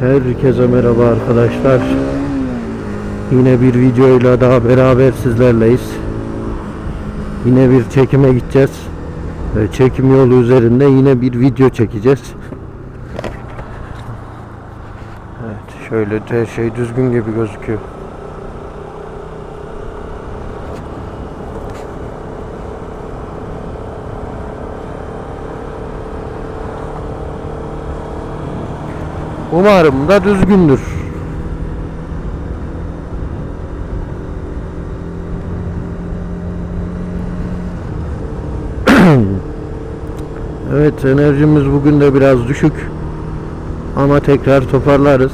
Herkese merhaba arkadaşlar. Yine bir videoyla daha beraber sizlerleyiz. Yine bir çekime gideceğiz. Çekim yolu üzerinde yine bir video çekeceğiz. Evet, şöyle her şey düzgün gibi gözüküyor. Umarım da düzgündür. evet enerjimiz bugün de biraz düşük. Ama tekrar toparlarız.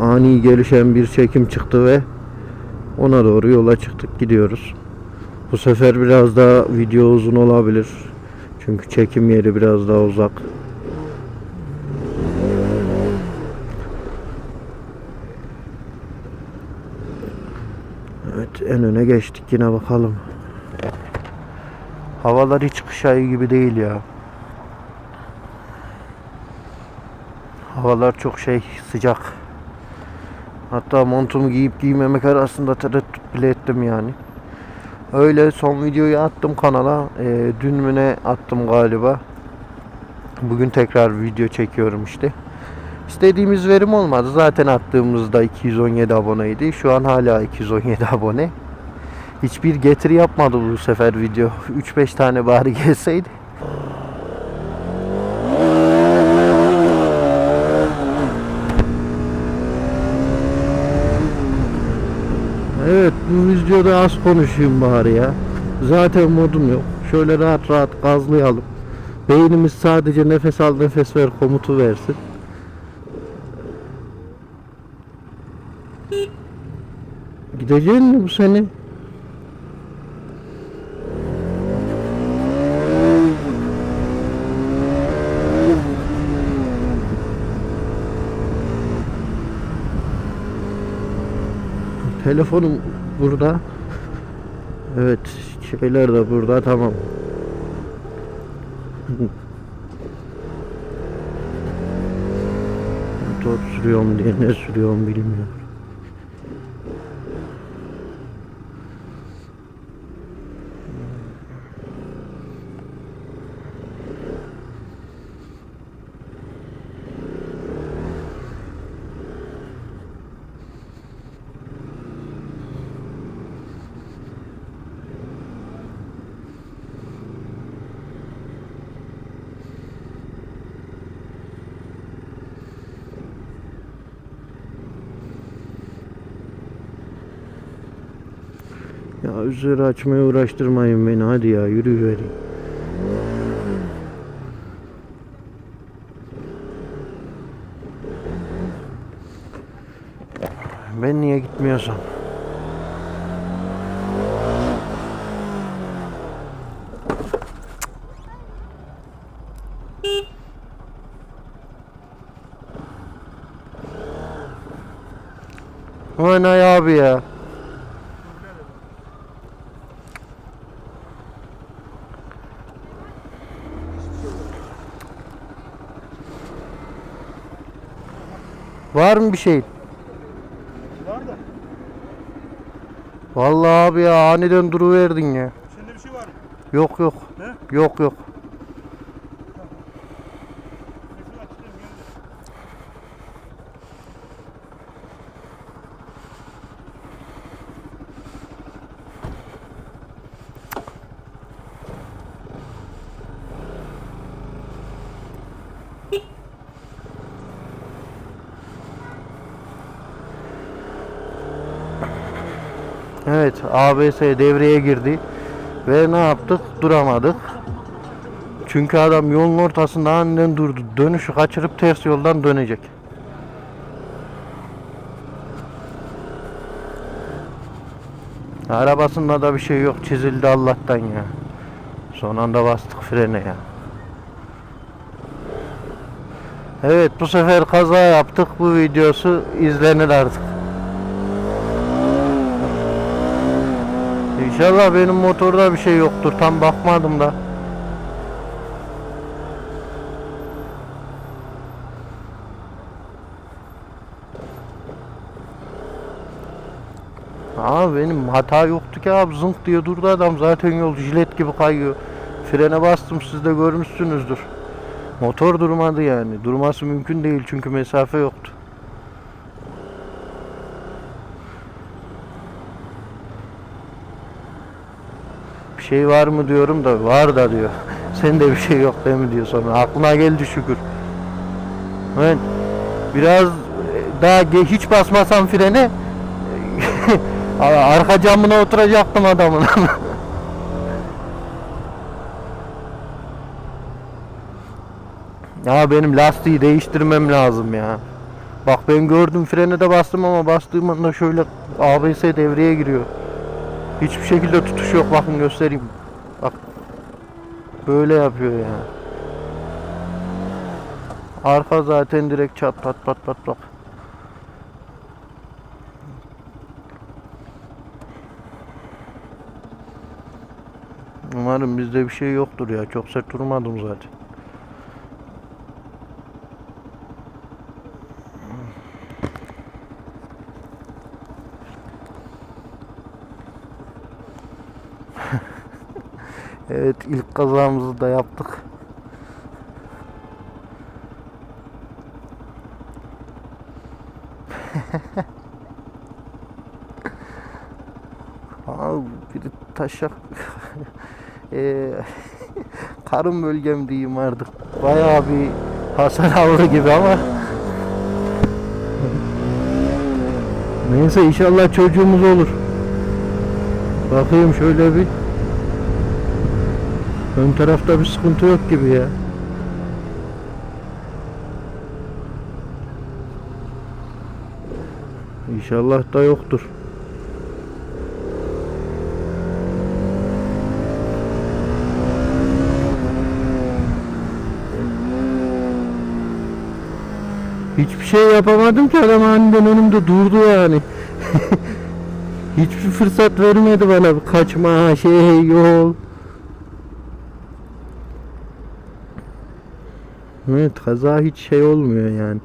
Ani gelişen bir çekim çıktı ve ona doğru yola çıktık gidiyoruz. Bu sefer biraz daha video uzun olabilir. Çünkü çekim yeri biraz daha uzak. Evet en öne geçtik yine bakalım. Havalar hiç kış ayı gibi değil ya. Havalar çok şey sıcak. Hatta montumu giyip giymemek arasında tereddüt bile ettim yani. Öyle son videoyu attım kanala. Ee, dün mü ne attım galiba. Bugün tekrar video çekiyorum işte. İstediğimiz verim olmadı. Zaten attığımızda 217 aboneydi. Şu an hala 217 abone. Hiçbir getiri yapmadı bu sefer video. 3-5 tane bari gelseydi. Evet bu videoda az konuşayım bari ya. Zaten modum yok. Şöyle rahat rahat gazlayalım. Beynimiz sadece nefes al nefes ver komutu versin. Gideceksin mi bu sene? Telefonum burada. Evet, şeyler de burada. Tamam. Motor sürüyorum diye ne sürüyorum bilmiyorum. Ya üzeri açmaya uğraştırmayın beni hadi ya yürüyüverin. Ben niye gitmiyorsam? Aman ay abi ya. Var mı bir şey? Var da. Vallahi abi ya aniden duruverdin ya. Sende bir şey var mı? Yok yok. Ne? Yok yok. Evet ABS devreye girdi. Ve ne yaptık? Duramadık. Çünkü adam yolun ortasında aniden durdu. Dönüşü kaçırıp ters yoldan dönecek. Arabasında da bir şey yok. Çizildi Allah'tan ya. Son anda bastık frene ya. Evet bu sefer kaza yaptık. Bu videosu izlenir artık. İnşallah benim motorda bir şey yoktur. Tam bakmadım da. Aa benim hata yoktu ki abi zınk diye durdu adam zaten yol jilet gibi kayıyor. Frene bastım siz de görmüşsünüzdür. Motor durmadı yani. Durması mümkün değil çünkü mesafe yoktu. Şey var mı diyorum da var da diyor. Sende bir şey yok değil mi diyor sonra. Aklına geldi şükür. Ben biraz daha ge- hiç basmasam frene arka camına oturacaktım adamın. ya benim lastiği değiştirmem lazım ya. Bak ben gördüm frene de bastım ama bastığım anda şöyle ABS devreye giriyor. Hiçbir şekilde tutuş yok bakın göstereyim. Bak. Böyle yapıyor ya. Arka zaten direkt çat pat pat pat bak. Umarım bizde bir şey yoktur ya. Çok sert durmadım zaten. Evet ilk kazamızı da yaptık. Abi biri taşak Eee, karın bölgem diyeyim artık. Bayağı bir hasar aldı gibi ama Neyse inşallah çocuğumuz olur. Bakayım şöyle bir Ön tarafta bir sıkıntı yok gibi ya. İnşallah da yoktur. Hiçbir şey yapamadım ki adam aniden önümde durdu yani. Hiçbir fırsat vermedi bana kaçma şey yol. Evet kaza hiç şey olmuyor yani.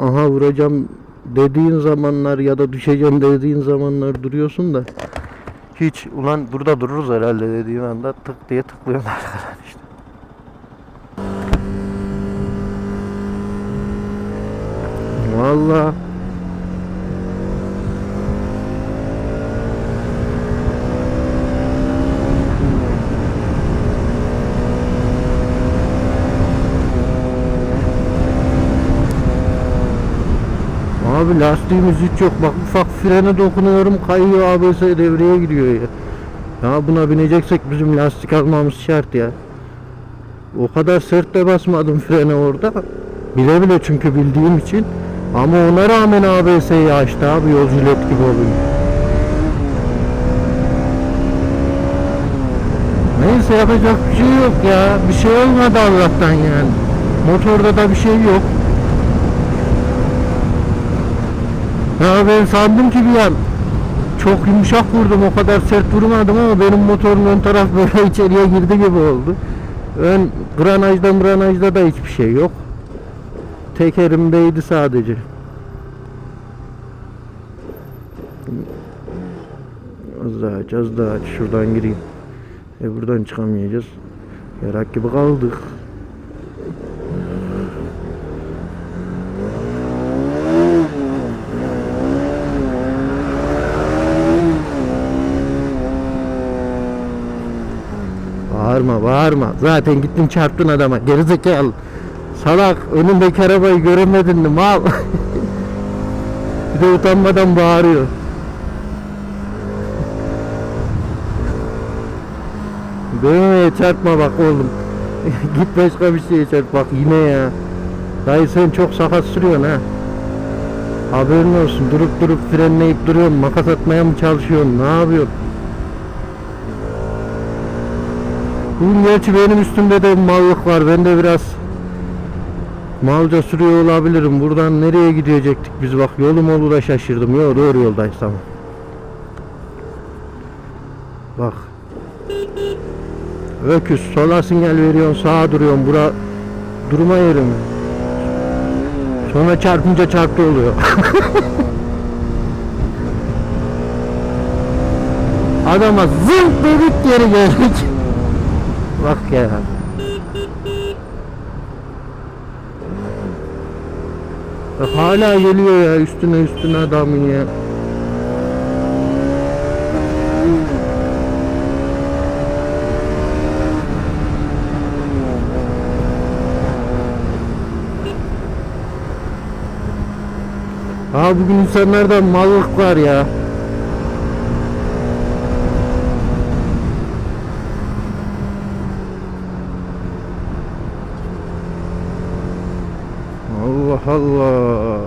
Aha vuracağım dediğin zamanlar ya da düşeceğim dediğin zamanlar duruyorsun da hiç ulan burada dururuz herhalde dediğin anda tık diye tıklıyorsun arkadan işte. Vallahi Abi lastiğimiz hiç yok. Bak ufak frene dokunuyorum kayıyor ABS devreye giriyor ya. Ya buna bineceksek bizim lastik almamız şart ya. O kadar sert de basmadım frene orada. Bile bile çünkü bildiğim için. Ama ona rağmen ABS'yi açtı abi yol jilet gibi oluyor. Neyse yapacak bir şey yok ya. Bir şey olmadı Allah'tan yani. Motorda da bir şey yok. Ya ben sandım ki bir an çok yumuşak vurdum o kadar sert vurmadım ama benim motorun ön taraf böyle içeriye girdi gibi oldu. Ön granajda granajda da hiçbir şey yok. Tekerimdeydi sadece. Az daha aç, az daha aç. Şuradan gireyim. E buradan çıkamayacağız. Yarak gibi kaldık. Bağırma bağırma. Zaten gittin çarptın adama. Gerizekalı. Salak önündeki arabayı göremedin mi mal? bir de utanmadan bağırıyor. BMW'ye çarpma bak oğlum. Git başka bir şeye çarp bak yine ya. Dayı sen çok sakat sürüyorsun ha. Haberin olsun durup durup frenleyip duruyorsun. Makas atmaya mı çalışıyorsun? Ne yapıyorsun? Bugün gerçi benim üstümde de mallık var. Ben de biraz malca sürüyor olabilirim. Buradan nereye gidecektik biz bak yolu molu da şaşırdım. Yo doğru yoldayız tamam. Bak. Öküz sola sinyal veriyorsun sağa duruyorsun. Bura durma yeri mi? Sonra çarpınca çarptı oluyor. Adama zınk dedik geri geldik. Bak ya. Hala geliyor ya üstüne üstüne adamın ya. Ha bugün insanlarda mallık var ya. Allah.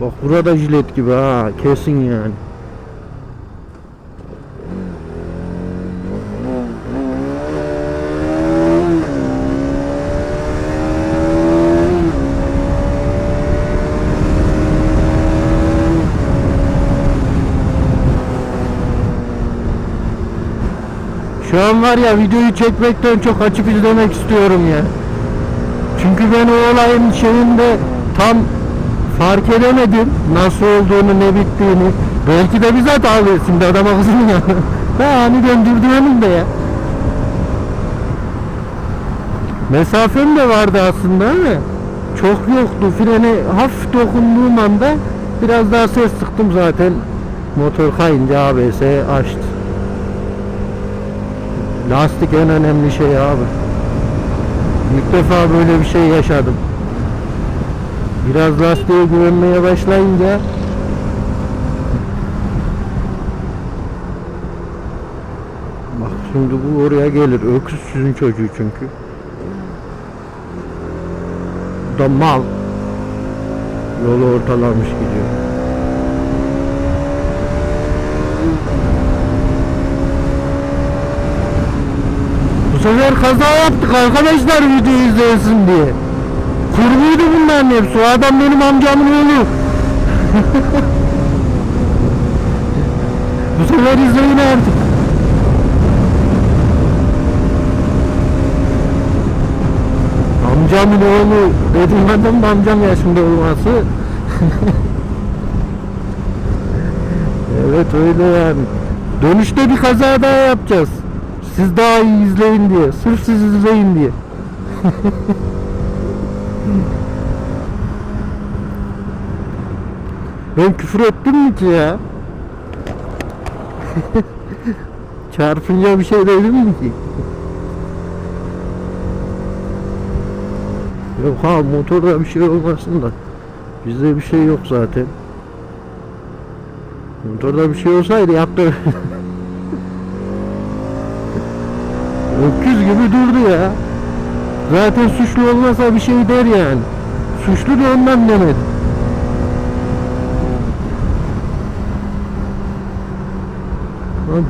Bak burada jilet gibi ha kesin yani. Şu an var ya videoyu çekmekten çok açıp izlemek istiyorum ya. Çünkü ben o olayın şeyinde tam fark edemedim nasıl olduğunu ne bittiğini. Belki de bizzat ağlıyor şimdi adama kızım ya. Ben hani döndürdüm önümde ya. Mesafem de vardı aslında ama çok yoktu. Freni hafif dokunduğum anda biraz daha ses sıktım zaten. Motor kayınca ABS açtı. Lastik en önemli şey abi. İlk defa böyle bir şey yaşadım. Biraz lastiğe güvenmeye başlayınca Bak şimdi bu oraya gelir. Öküzsüzün çocuğu çünkü. Da mal. Yolu ortalamış gidiyor. Sefer kaza yaptık arkadaşlar video izlesin diye. Kurguydu bunların hepsi. O adam benim amcamın oğlu. Bu sefer izleyin artık. Amcamın oğlu dedim adam da amcam yaşında olması. evet öyle yani. Dönüşte bir kaza daha yapacağız. Siz daha iyi izleyin diye. Sırf siz izleyin diye. Ben küfür ettim mi ki ya? Çarpınca bir şey dedim mi ki? Yok ha motorda bir şey olmasın da Bizde bir şey yok zaten Motorda bir şey olsaydı yaptı Öküz gibi durdu ya Zaten suçlu olmasa bir şey der yani Suçlu da ondan demedi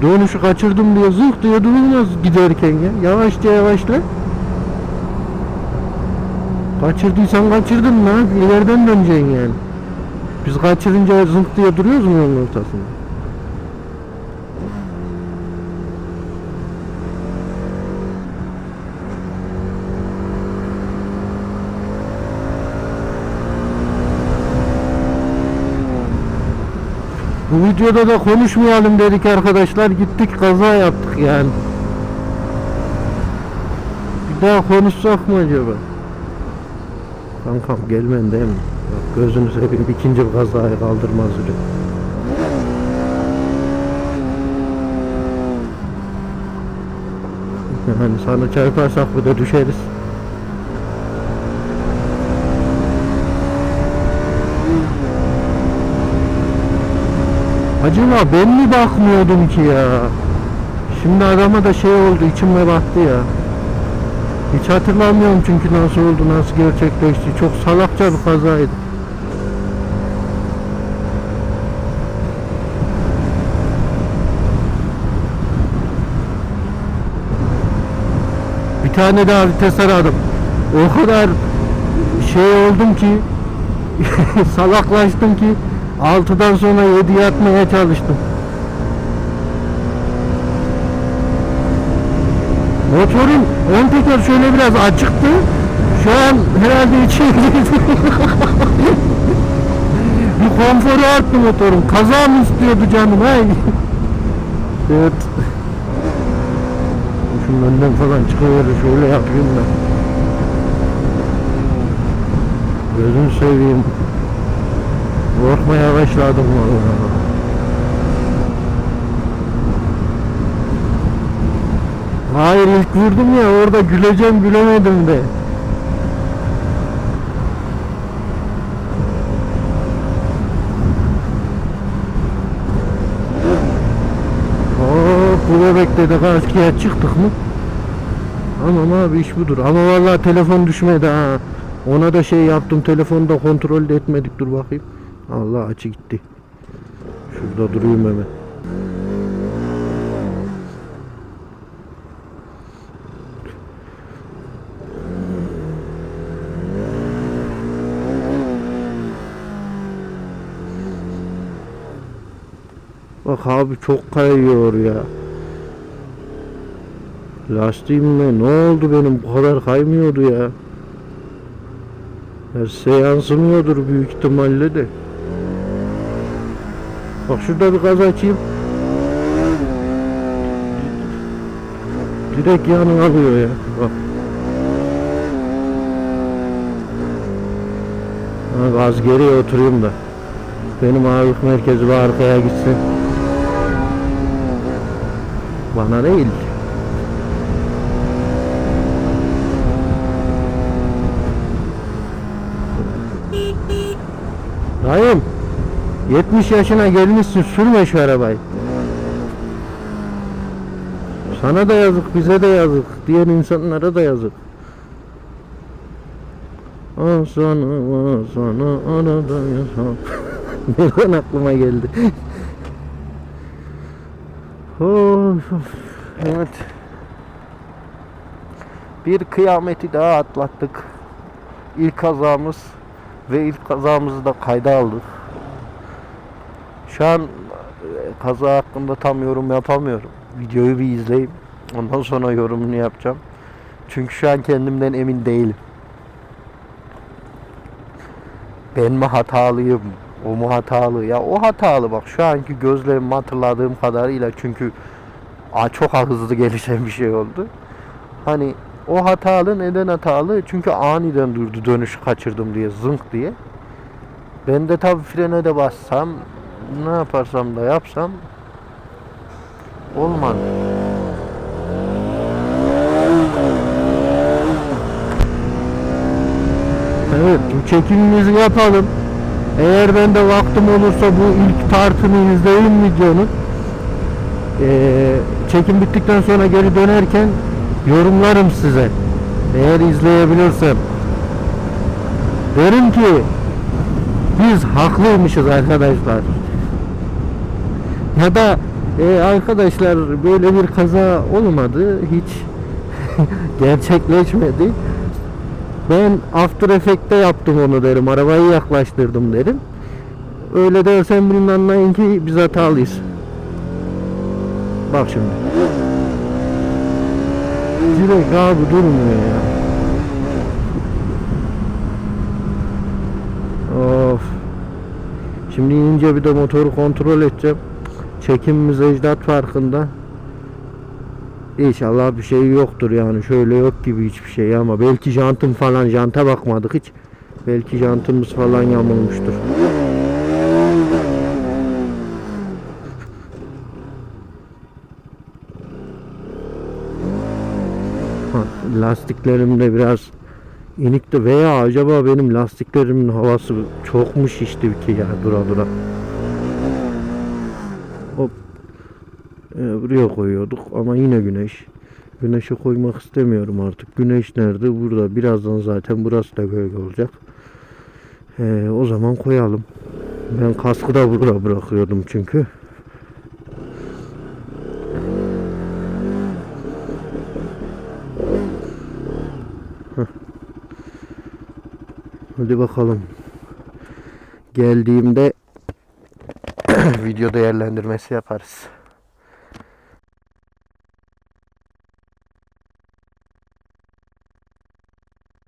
Dönüşü kaçırdım diye zıh diye durulmaz giderken ya Yavaşça yavaşla Kaçırdıysan kaçırdın lan. İleriden döneceksin yani. Biz kaçırınca zınk diye duruyoruz mu yolun ortasında? Bu videoda da konuşmayalım dedik arkadaşlar. Gittik kaza yaptık yani. Bir daha konuşsak mı acaba? Kankam gelmen değil mi? Bak gözünü seveyim ikinci kazayı kaldırmaz öyle. Yani sana çarparsak bir de düşeriz. Acaba ben mi bakmıyordum ki ya? Şimdi adama da şey oldu içime baktı ya. Hiç hatırlamıyorum çünkü nasıl oldu, nasıl gerçekleşti. Çok salakça bir kazaydı. Bir tane daha vites aradım. O kadar şey oldum ki salaklaştım ki 6'dan sonra 7'ye atmaya çalıştım. Motorun ön teker şöyle biraz açıktı. Şu an herhalde içine girdi. bir konforu arttı motorun. Kaza mı istiyordu canım? Hay. Evet. Şunun önden falan çıkıver şöyle yapayım da. Gözünü seveyim. Korkmaya başladım vallahi. Hayır ilk vurdum ya orada güleceğim gülemedim de. Hop bu bebekte de askıya çıktık mı? Tamam abi iş budur. Ama vallahi telefon düşmedi ha. Ona da şey yaptım telefonu da kontrol de etmedik dur bakayım. Allah açı gitti. Şurada durayım hemen. Bak abi çok kayıyor ya. Lastiğimle ne oldu benim bu kadar kaymıyordu ya. Ya size yansımıyordur büyük ihtimalle de. Bak şurada bir gaz açayım. Direkt yanı alıyor ya. Bak. Ha, gaz geriye oturayım da. Benim ağırlık merkezi bir arkaya gitsin. Bana değil. Dayım 70 yaşına gelmişsin sürme şu arabayı. Sana da yazık bize de yazık diğer insanlara da yazık. Al sana al sana arada yaşa. Nereden aklıma geldi? Of, of. Evet. Bir kıyameti daha atlattık. İlk kazamız ve ilk kazamızı da kayda aldık. Şu an e, kaza hakkında tam yorum yapamıyorum. Videoyu bir izleyeyim. Ondan sonra yorumunu yapacağım. Çünkü şu an kendimden emin değilim. Ben mi hatalıyım? O mu hatalı? Ya o hatalı bak şu anki gözlerimi hatırladığım kadarıyla çünkü çok hızlı gelişen bir şey oldu. Hani o hatalı neden hatalı? Çünkü aniden durdu dönüş kaçırdım diye zınk diye. Ben de tabii frene de bassam ne yaparsam da yapsam olmadı. Evet bu çekimimizi yapalım. Eğer ben de vaktim olursa bu ilk tartını izleyeyim videonun. Ee, çekim bittikten sonra geri dönerken yorumlarım size. Eğer izleyebilirsem. Derim ki biz haklıymışız arkadaşlar. Ya da e, arkadaşlar böyle bir kaza olmadı. Hiç gerçekleşmedi. Ben After Effects'te yaptım onu derim. Arabayı yaklaştırdım derim. Öyle dersen bilin anlayın ki biz hatalıyız. Bak şimdi. Direkt abi durmuyor ya. Of. Şimdi inince bir de motoru kontrol edeceğim. Çekimimiz ecdat farkında. İnşallah bir şey yoktur yani şöyle yok gibi hiçbir şey ama belki jantım falan janta bakmadık hiç. Belki jantımız falan yamulmuştur. Lastiklerimde biraz inikti veya acaba benim lastiklerimin havası çok mu şişti ki ya dura dura. Hop ee, buraya koyuyorduk ama yine güneş. Güneşe koymak istemiyorum artık. Güneş nerede? Burada. Birazdan zaten burası da gölge olacak. Ee, o zaman koyalım. Ben kaskı da burada bırakıyordum çünkü. Hadi bakalım. Geldiğimde video değerlendirmesi yaparız.